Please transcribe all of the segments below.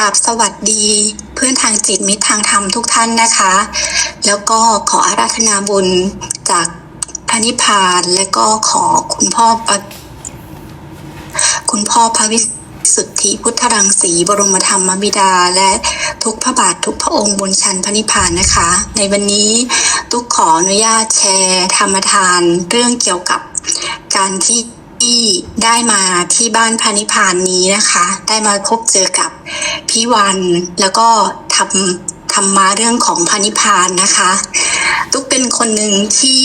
ราบสวัสดี เพื่อนทางจิตมิตรทางธรรมทุกท่านนะคะ แล้วก็ขออาราธนาบุญจากพระนิพพานและก็ขอคุณพ่อคุณพ่อพระวิสุทธิพุทธรังสีบรมธรรมบิดา และทุกพระบาททุกพระองค์บนชันพระนิพพานนะคะ ในวันนี้ตุกขออนุญาตแชร์ธรรมทานเรื่องเกี่ยวกับการที่ ที่ได้มาที่บ้านพระนิพานนี้นะคะ ได้มาพบเจอกับพี่วันแล้วก็ทำทำมาเรื่องของพระนิพานนะคะตุ๊กเป็นคนหนึ่งที่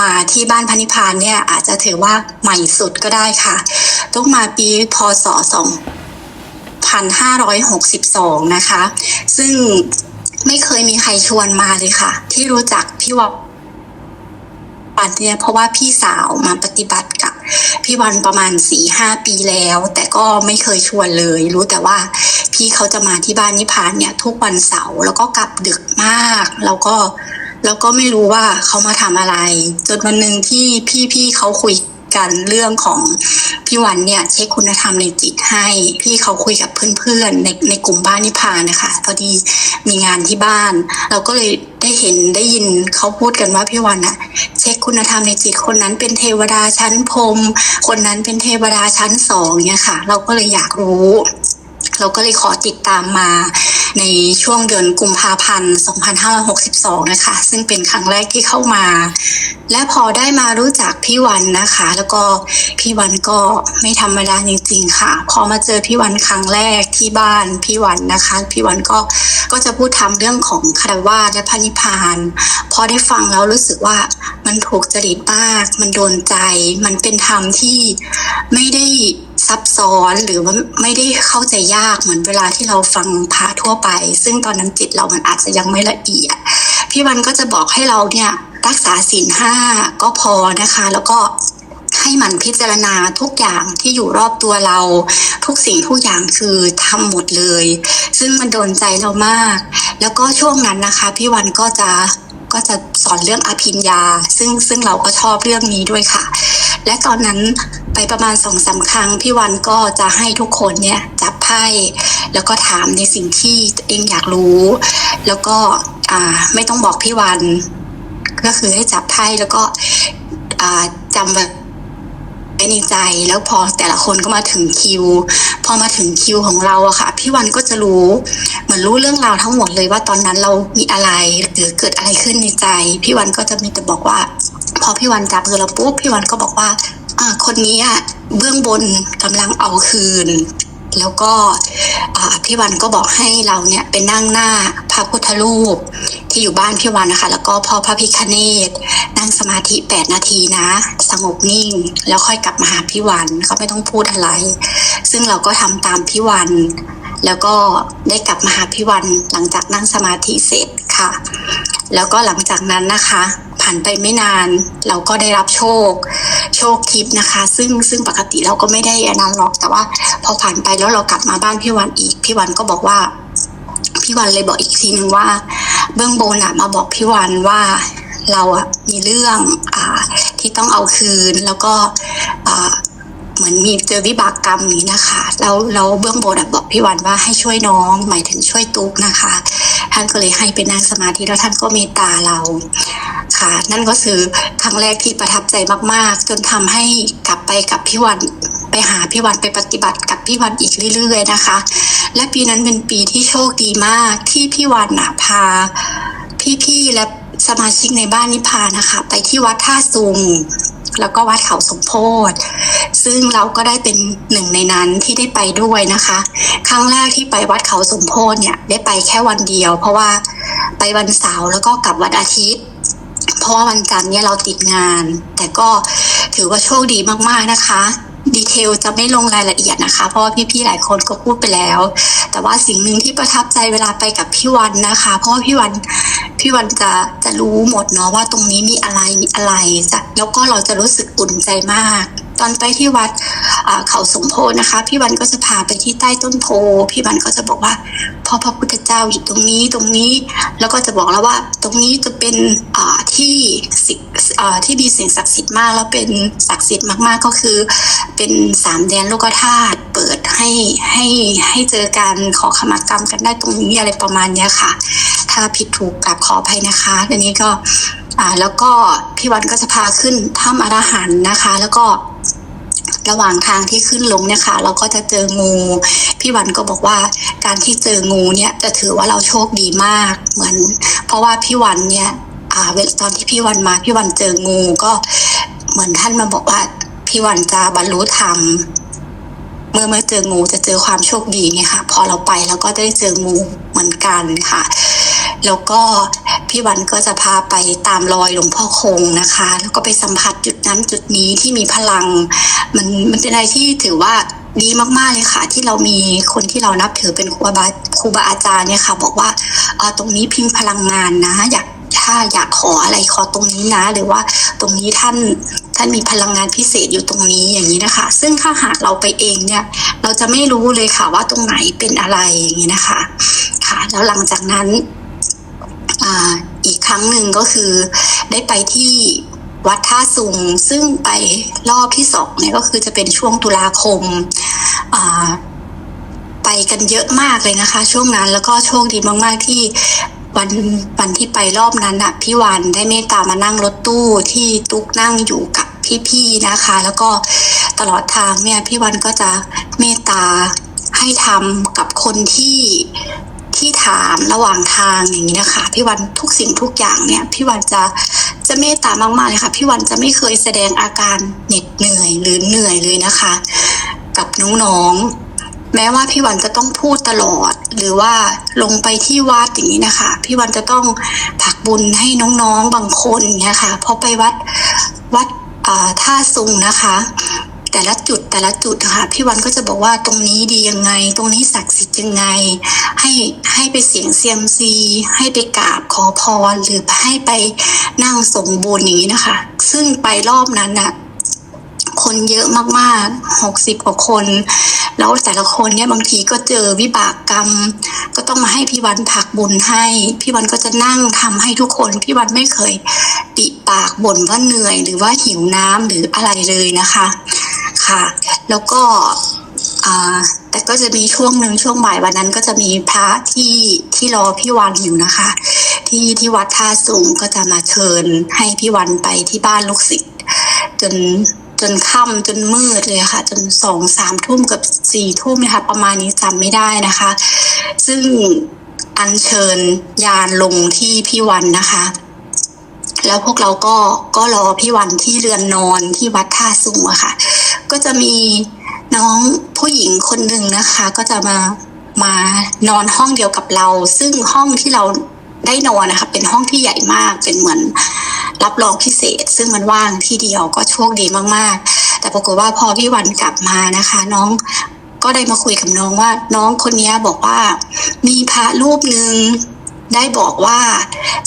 มาที่บ้านพระนิพานเนี่ยอาจจะถือว่าใหม่สุดก็ได้ค่ะตุ๊กมาปีพศ2562นะคะ ซึ่งไม่เคยมีใครชวนมาเลยค่ะ ที่รู้จักพี่วันเนี่ยเพราะว่าพี่สาวมาปฏิบัติกับ พี่วันประมาณสี่ห้าปีแล้ว แต่ก็ไม่เคยชวนเลย รู้แต่ว่าพี่เขาจะมาที่บ้านนิพานเนี่ย ทุกวันเสาร์แล้วก็กลับดึกมาก แล้วก็แล้วก็ไม่รู้ว่าเขามาทำอะไร จนวันหนึ่งที่พี่ๆเขาคุย กันเรื่องของพี่วันเนี่ยเช็คคุณธรรมในจิตให้ พี่เขาคุยกับเพื่อนๆในในกลุ่มบ้านนิพานนะคะพอดีมีงานที่บ้าน เราก็เลยได้เห็นได้ยินเขาพูดกันว่าพี่วันอะเช็คคุณธรรมในจิตคนนั้นเป็นเทวดาชั้นพรมคนนั้นเป็นเทวดาชั้นสองเนี่ยค่ะ เราก็เลยอยากรู้ เราก็เลยขอติดตามมาในช่วงเดือนกุมภาพันธ์ 2562 นะคะ ซึ่งเป็นครั้งแรกที่เข้ามา และพอได้มารู้จักพี่วันนะคะ แล้วก็พี่วันก็ไม่ธรรมดาจริง ๆ ค่ะ พอมาเจอพี่วันครั้งแรกที่บ้านพี่วันนะคะ พี่วันก็ก็จะพูดทำเรื่องของคารวะและพระนิพพานพอได้ฟังแล้วรู้สึกว่ามันถูกจริตมาก มันโดนใจ มันเป็นธรรมที่ไม่ได้ ซับซ้อนหรือว่าไม่ได้เข้าใจยากเหมือนเวลาที่เราฟังพระทั่วไป ซึ่งตอนนั้นจิตเรามันอาจจะยังไม่ละเอียด พี่วันก็จะบอกให้เราเนี่ยรักษาศีลห้าก็พอนะคะ แล้วก็ให้มันพิจารณาทุกอย่างที่อยู่รอบตัวเรา ทุกสิ่งทุกอย่างคือทำหมดเลย ซึ่งมันโดนใจเรามาก แล้วก็ช่วงนั้นนะคะ พี่วันก็จะก็จะสอนเรื่องอภิญญา ซึ่งซึ่งเราก็ชอบเรื่องนี้ด้วยค่ะ และตอนนั้นไปประมาณสองสาครั้งพี่วันก็จะให้ทุกคนเนี่ยจับไพ่แล้วก็ถามในสิ่งที่เองอยากรู้ แล้วก็อ่าไม่ต้องบอกพี่วัน ก็คือให้จับไพ่แล้วก็อ่าจำไว้ในใจแล้วพอแต่ละคนก็มาถึงคิว พอมาถึงคิวของเราอะค่ะ พี่วันก็จะรู้เหมือนรู้เรื่องราวทั้งหมดเลยว่าตอนนั้นเรามีอะไรหรือเกิดอะไรขึ้นในใจ พี่วันก็จะมีแต่บอกว่า พอพี่วันจับมือเราปุ๊บพี่วันก็บอกว่า อ่า คนนี้อะเบื้องบนกำลังเอาคืน แล้วก็พี่วันก็บอกให้เราเนี่ยไปนั่งหน้าพระพุทธรูปที่อยู่บ้านพี่วันนะคะ แล้วก็พ่อพระพิคเนต นั่งสมาธิแปดนาทีนะ สงบนิ่ง แล้วค่อยกลับมาหาพี่วันเขาไม่ต้องพูดอะไร ซึ่งเราก็ทำตามพี่วัน แล้วก็ได้กลับมาหาพี่วันหลังจากนั่งสมาธิเสร็จค่ะ แล้วก็หลังจากนั้นนะคะผ่านไปไม่นานเราก็ได้รับโชค โชคทิพย์นะคะ ซึ่งซึ่งปกติเราก็ไม่ได้อนนั้นหรอก แต่ว่าพอผ่านไปแล้วเรากลับมาบ้านพี่วันอีก พี่วันก็บอกว่า พี่วันเลยบอกอีกทีนึงว่า เบื้องบนอะมาบอกพี่วันว่า เราอะมีเรื่องอ่าที่ต้องเอาคืนแล้วก็อ่าเหมือนมีเจอวิบากกรรมนี้นะคะแล้วแล้วเบื้องบนบอกพี่วันว่าให้ช่วยน้อง หมายถึงช่วยตุ๊กนะคะ ท่านก็เลยให้ไปนั่งสมาธิแล้วท่านก็เมตตาเราค่ะ นั่นก็คือครั้งแรกที่ประทับใจมากๆ จนทำให้กลับไปกับพี่วันไปหาพี่วันไปปฏิบัติกับพี่วันอีกเรื่อย ๆ นะคะ และปีนั้นเป็นปีที่โชคดีมากที่พี่วันนะพาพี่ๆและ สมาชิกในบ้านนิพานนะคะ ไปที่วัดท่าซุงแล้วก็วัดเขาสมโพธิซึ่งเราก็ได้เป็นหนึ่งในนั้นที่ได้ไปด้วยนะคะ ครั้งแรกที่ไปวัดเขาสมโพธิเนี่ยได้ไปแค่วันเดียว เพราะว่าไปวันเสาร์แล้วก็กลับวันอาทิตย์ เพราะว่าวันจันทร์เนี่ยเราติดงาน แต่ก็ถือว่าโชคดีมากๆนะคะ ดีเทลจะไม่ลงรายละเอียดนะคะ เพราะว่าพี่ๆหลายคนก็พูดไปแล้ว แต่ว่าสิ่งหนึ่งที่ประทับใจเวลาไปกับพี่วันนะคะ เพราะว่าพี่วันพี่วันจะจะรู้หมดเนาะว่าตรงนี้มีอะไรมีอะไรจะแล้วก็เราจะรู้สึกอุ่นใจมาก ตอนไปที่วัด เขาสมโพนะคะ พี่วันก็จะพาไปที่ใต้ต้นโพ พี่วันก็จะบอกว่าพ่อพระพุทธเจ้าอยู่ตรงนี้ตรงนี้ แล้วก็จะบอกแล้วว่าตรงนี้จะเป็นที่สิที่มีสิ่งศักดิ์สิทธิ์มาก แล้วเป็นศักดิ์สิทธิ์มากๆก็คือ เป็นสามแดนโลกธาตุเปิดให้ให้ให้เจอการขอขมากรรมกันได้ตรงนี้อะไรประมาณเนี้ยค่ะ ถ้าผิดถูกกลับขออภัยนะคะทีนี้ก็อ่าแล้วก็พี่วันก็จะพาขึ้นถ้ำอรหันนะคะ แล้วก็ ระหว่างทางที่ขึ้นลงเนี่ยค่ะ เราก็จะเจองู พี่วันก็บอกว่าการที่เจองูเนี่ยจะถือว่าเราโชคดีมากเหมือน เพราะว่าพี่วันเนี่ยอ่าเวลตอนที่พี่วันมาพี่วันเจองูก็เหมือนท่านมาบอกว่าพี่วันจะบรรลุธรรมเมื่อเมื่อเจองูจะเจอความโชคดีไงค่ะ พอเราไปเราก็ได้เจองูเหมือนกันค่ะ แล้วก็ พี่วันก็จะพาไปตามรอยหลวงพ่อคงนะคะ แล้วก็ไปสัมผัสจุดนั้นจุดนี้ที่มีพลัง มันมันเป็นอะไรที่ถือว่าดีมากๆเลยค่ะ ที่เรามีคนที่เรานับถือเป็นครูบาครูบาอาจารย์เนี่ยค่ะ บอกว่าเออตรงนี้พิมพ์พลังงานนะ อยากถ้าอยากขออะไรขอตรงนี้นะ หรือว่าตรงนี้ท่านท่านมีพลังงานพิเศษอยู่ตรงนี้อย่างนี้นะคะ ซึ่งถ้าหากเราไปเองเนี่ย เราจะไม่รู้เลยค่ะว่าตรงไหนเป็นอะไรอย่างนี้นะคะ ค่ะ แล้วหลังจากนั้น อีกครั้งหนึ่งก็คือได้ไปที่วัดท่าสุงซึ่งไปรอบที่สองเนี่ยก็คือจะเป็นช่วงตุลาคมไปกันเยอะมากเลยนะคะ ช่วงนั้นแล้วก็โชคดีมาก ๆ ที่วันวันที่ไปรอบนั้นน่ะพี่วันได้เมตตามานั่งรถตู้ที่ตุกนั่งอยู่กับพี่ๆนะคะ แล้วก็ตลอดทางเนี่ยพี่วันก็จะเมตตาให้ทำกับคนที่ ที่ถามระหว่างทางอย่างนี้นะคะ พี่วันทุกสิ่งทุกอย่างเนี่ย พี่วันจะจะเมตตามากๆเลยค่ะ พี่วันจะไม่เคยแสดงอาการเหน็ดเหนื่อยหรือเหนื่อยเลยนะคะ กับน้องๆแม้ว่าพี่วันจะต้องพูดตลอด หรือว่าลงไปที่วัดอย่างนี้นะคะ พี่วันจะต้องผักบุญให้น้องๆบางคนเนี่ยค่ะพอไปวัดวัดท่าซุงนะคะ แต่ละจุดแต่ละจุดนะคะพี่วันก็จะบอกว่าตรงนี้ดียังไง ตรงนี้ศักดิ์สิทธิ์ยังไง ให้ให้ไปเสียงเซียมซีให้ไปกราบขอพรหรือให้ไปนั่งสมบูรณ์อย่างนี้นะคะ ซึ่งไปรอบนั้นน่ะคนเยอะมากๆหกสิบกว่าคน แล้วแต่ละคนเนี่ยบางทีก็เจอวิบากกรรม ก็ต้องมาให้พี่วันผักบุญให้ พี่วันก็จะนั่งทำให้ทุกคน พี่วันไม่เคยปิปากบ่นว่าเหนื่อยหรือว่าหิวน้ำหรืออะไรเลยนะคะ ค่ะ แล้วก็แต่ก็จะมีช่วงหนึ่งช่วงบ่ายวันนั้นก็จะมีพระที่ที่รอพี่วันอยู่นะคะ ที่ที่วัดท่าสูงก็จะมาเชิญให้พี่วันไปที่บ้านลูกศิษย์จนจนค่ำจนมืดเลยค่ะ จนสองสามทุ่มกับสี่ทุ่มนะคะ ประมาณนี้จำไม่ได้นะคะ ซึ่งอัญเชิญยานลงที่พี่วันนะคะ แล้วพวกเราก็ก็รอพี่วันที่เรือนนอนที่วัดท่าสุงอะค่ะ ก็จะมีน้องผู้หญิงคนหนึ่งนะคะ ก็จะมามานอนห้องเดียวกับเรา ซึ่งห้องที่เราได้นอนนะคะ เป็นห้องที่ใหญ่มากเป็นเหมือนรับรองพิเศษ ซึ่งมันว่างที่เดียวก็โชคดีมากๆ แต่ปรากฏว่าพอพี่วันกลับมานะคะ น้องก็ได้มาคุยกับน้องว่า น้องคนนี้บอกว่า มีพระรูปหนึ่งได้บอกว่า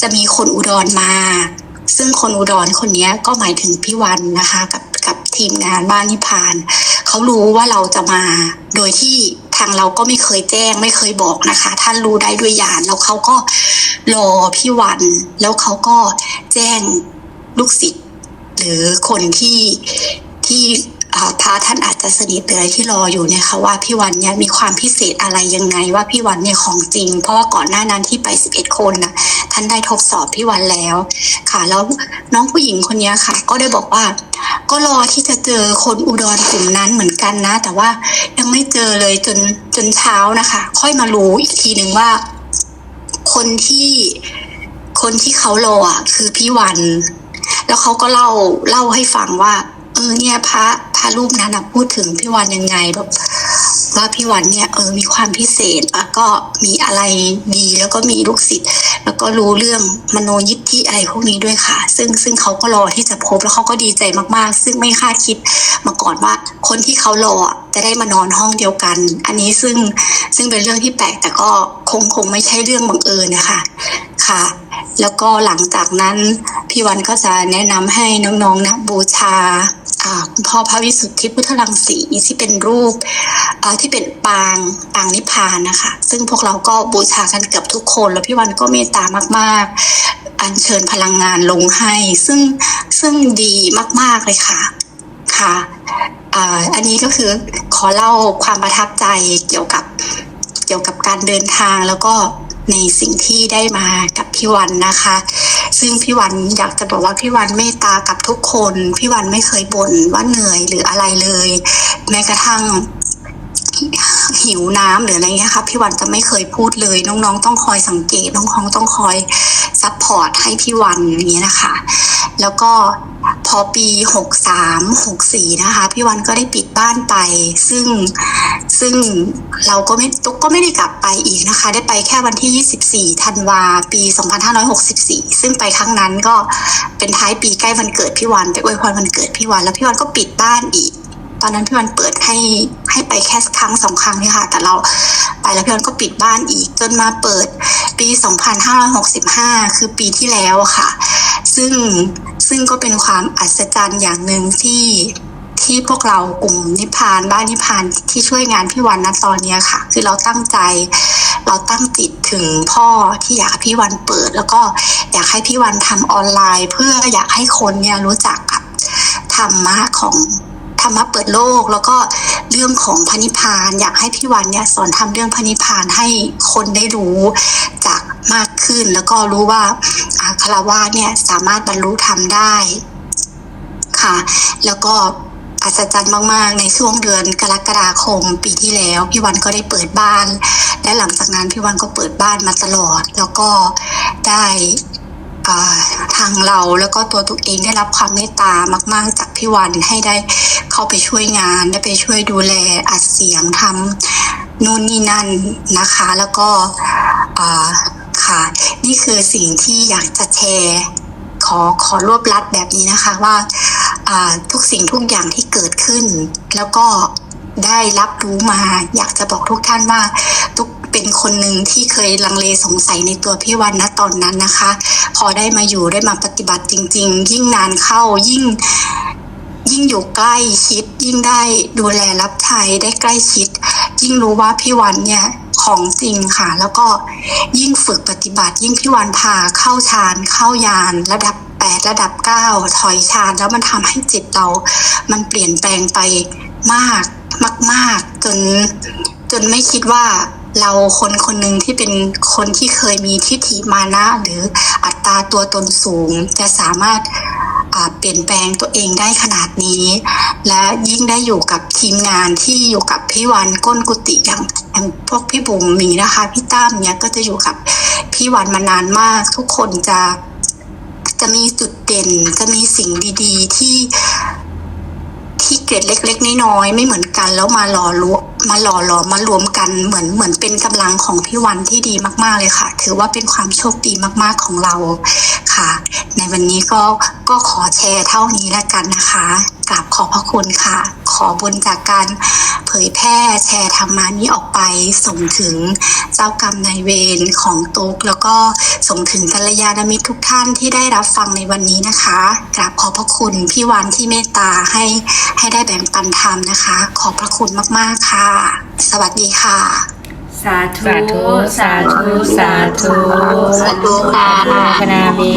จะมีคนอุดรมา ซึ่งคนอุดรคนนี้ก็หมายถึงพี่วันนะคะ กับ กับทีมงานบ้านนิพานเขารู้ว่าเราจะมา โดยที่ทางเราก็ไม่เคยแจ้ง ไม่เคยบอกนะคะ ท่านรู้ได้ด้วยญาณแล้วเขาก็รอพี่วัน แล้วเขาก็แจ้งลูกศิษย์หรือคนที่ที่ พระท่านอาจจะสนิทเลยที่รออยู่เนี่ยค่ะว่าพี่วันเนี่ยมีความพิเศษอะไรยังไงว่าพี่วันเนี่ยของจริง เพราะว่าก่อนหน้านั้นที่ไป 11 คนนะท่านได้ทดสอบพี่วันแล้ว ค่ะ แล้วน้องผู้หญิงคนนี้ค่ะ ก็ได้บอกว่า ก็รอที่จะเจอคนอุดรกลุ่มนั้นเหมือนกันนะ แต่ว่ายังไม่เจอเลยจนจนเช้านะคะ ค่อยมารู้อีกทีหนึ่งว่า คนที่คนที่เขารออะคือพี่วัน แล้วเขาก็เล่าเล่าให้ฟังว่าเออเนี่ยพระ ระรูปนั้นนะพูดถึงพี่วันยังไงแบบว่าพี่วันเนี่ยเออมีความพิเศษแล้วก็มีอะไรดีแล้วก็มีลูกศิษย์แล้วก็รู้เรื่องมโนยิทธิอะไรพวกนี้ด้วยค่ะ ซึ่งซึ่งเขาก็รอที่จะพบแล้วเขาก็ดีใจมากๆ ซึ่งไม่คาดคิดมาก่อนว่า คนที่เขารอจะได้มานอนห้องเดียวกัน อันนี้ซึ่งซึ่งเป็นเรื่องที่แปลกแต่ก็คงคงไม่ใช่เรื่องบังเอิญนะคะค่ะ แล้วก็หลังจากนั้นพี่วันก็จะแนะนำให้น้องๆนะบูชา คุณพ่อพระวิสุทธิพุทธรังสีที่เป็นรูปที่เป็นปางปางนิพพานนะคะ ซึ่งพวกเราก็บูชากันเกือบทุกคน แล้วพี่วันก็เมตตามากๆ อัญเชิญพลังงานลงให้ ซึ่งซึ่งดีมากๆเลยค่ะค่ะอันนี้ก็คือขอเล่าความประทับใจเกี่ยวกับเกี่ยวกับการเดินทางแล้วก็ในสิ่งที่ได้มากับพี่วันนะคะ ซึ่งพี่วันอยากจะบอกว่าพี่วันเมตตากับทุกคน พี่วันไม่เคยบ่นว่าเหนื่อยหรืออะไรเลย แม้กระทั่งหิวน้ำหรืออะไรเงี้ยค่ะพี่วันจะไม่เคยพูดเลยน้องๆ ต้องคอยสังเกตน้องๆต้องคอยซัพพอร์ตให้พี่วันอย่างเงี้ยนะคะ แล้วก็ อปีหกสามหกสี่นะคะ พี่วันก็ได้ปิดบ้านไป ซึ่งซึ่งเราก็ไม่ตุ๊กก็ไม่ได้กลับไปอีกนะคะ ได้ไปแค่วันที่ 24 ธันวาปี 2564 ซึ่งไปครั้งนั้นก็เป็นท้ายปีใกล้วันเกิดพี่วันไปอวยพรวันเกิดพี่วัน แล้วพี่วันก็ปิดบ้านอีก ตอนนั้นพี่วันเปิดให้ให้ไปแค่ครั้งสองครั้งเนี่ยค่ะ แต่เราไปแล้วพี่วันก็ปิดบ้านอีก จนมาเปิดปี 2565 คือปีที่แล้วค่ะ ซึ่งซึ่งก็เป็นความอัศจรรย์อย่างหนึ่งที่ที่พวกเรากลุ่มนิพานบ้านนิพานที่ช่วยงานพี่วันนะตอนนี้ค่ะ คือเราตั้งใจ เราตั้งจิตถึงพ่อที่อยากพี่วันเปิด แล้วก็อยากให้พี่วันทำออนไลน์ เพื่ออยากให้คนเนี่ยรู้จักกับธรรมะของธรรมะเปิดโลก แล้วก็เรื่องของพระนิพพาน อยากให้พี่วันเนี่ยสอนทำเรื่องพระนิพพานให้คนได้รู้จาก มากขึ้น แล้วก็รู้ว่าอาคารวะเนี่ยสามารถบรรลุธรรมได้ค่ะ แล้วก็อัศจรรย์มาก ๆ ในช่วงเดือนกรกฎาคมปีที่แล้ว พี่วันก็ได้เปิดบ้าน และหลังจากนั้นพี่วันก็เปิดบ้านมาตลอด แล้วก็ได้ ทางเราแล้วก็ตัวตัวเองได้รับความเมตตามาก ๆ จากพี่วันให้ได้เข้าไปช่วยงานได้ไปช่วยดูแลอัดเสียงทำนู่นนี่นั่นนะคะ แล้วก็ค่ะ นี่คือสิ่งที่อยากจะแชร์ขอขอรวบลัดแบบนี้นะคะว่าอ่าทุกสิ่งทุกอย่างที่เกิดขึ้น แล้วก็ได้รับรู้มา อยากจะบอกทุกท่านว่าทุก เป็นคนหนึ่งที่เคยลังเลสงสัยในตัวพี่วันนะตอนนั้นนะคะ พอได้มาอยู่ได้มาปฏิบัติจริง ๆ ยิ่งนานเข้ายิ่งยิ่งอยู่ใกล้ชิด ยิ่งได้ดูแลรับใช้ได้ใกล้ชิด ยิ่งรู้ว่าพี่วันเนี่ยของจริงค่ะ แล้วก็ยิ่งฝึกปฏิบัติ ยิ่งพี่วันพาเข้าฌานเข้ายานระดับแปดระดับเก้าถอยฌานแล้วมันทำให้จิตเรา มันเปลี่ยนแปลงไปมากมาก ๆ จนจนไม่คิดว่า เราคนคนหนึ่งที่เป็นคนที่เคยมีทิฏฐิมานะหรืออัตราตัวตนสูง จะสามารถาเปลี่ยนแปลงตัวเองได้ขนาดนี้ และยิ่งได้อยู่กับทีมงานที่อยู่กับพี่วันก้นกุฏิอย่างอย่างพวกพี่บุ๋มมีนะคะพี่ตั้มเนี่ยก็จะอยู่กับพี่วันมานานมาก ทุกคนจะจะมีจุดเด่นจะมีสิ่งดี ๆ ที่ที่เกร็ดเล็ก ๆ น้อยๆไม่เหมือนกันแล้วมาหล่อรวม มาหล่อหลอมมารวมกันเหมือนเหมือนเป็นกำลังของพี่วันที่ดีมากๆเลยค่ะ ถือว่าเป็นความโชคดีมาก ๆของเราค่ะ ในวันนี้ก็ก็ขอแชร์เท่านี้แล้วกันนะคะ กราบขอบพระคุณค่ะ ขอบุญจากการเผยแพร่แชร์ธรรมานี้ออกไป ส่งถึงเจ้ากรรมนายเวรของตุก แล้วก็ส่งถึงกัลยาณมิตรทุกท่านที่ได้รับฟังในวันนี้นะคะกราบขอบพระคุณพี่วันที่เมตตาให้ให้ได้แบ่งปันธรรมนะคะ ขอบพระคุณมากๆค่ะ สวัสดีค่ะ สาธุ สาธุ สาธุ สาธุสาธุค่ะคณามิ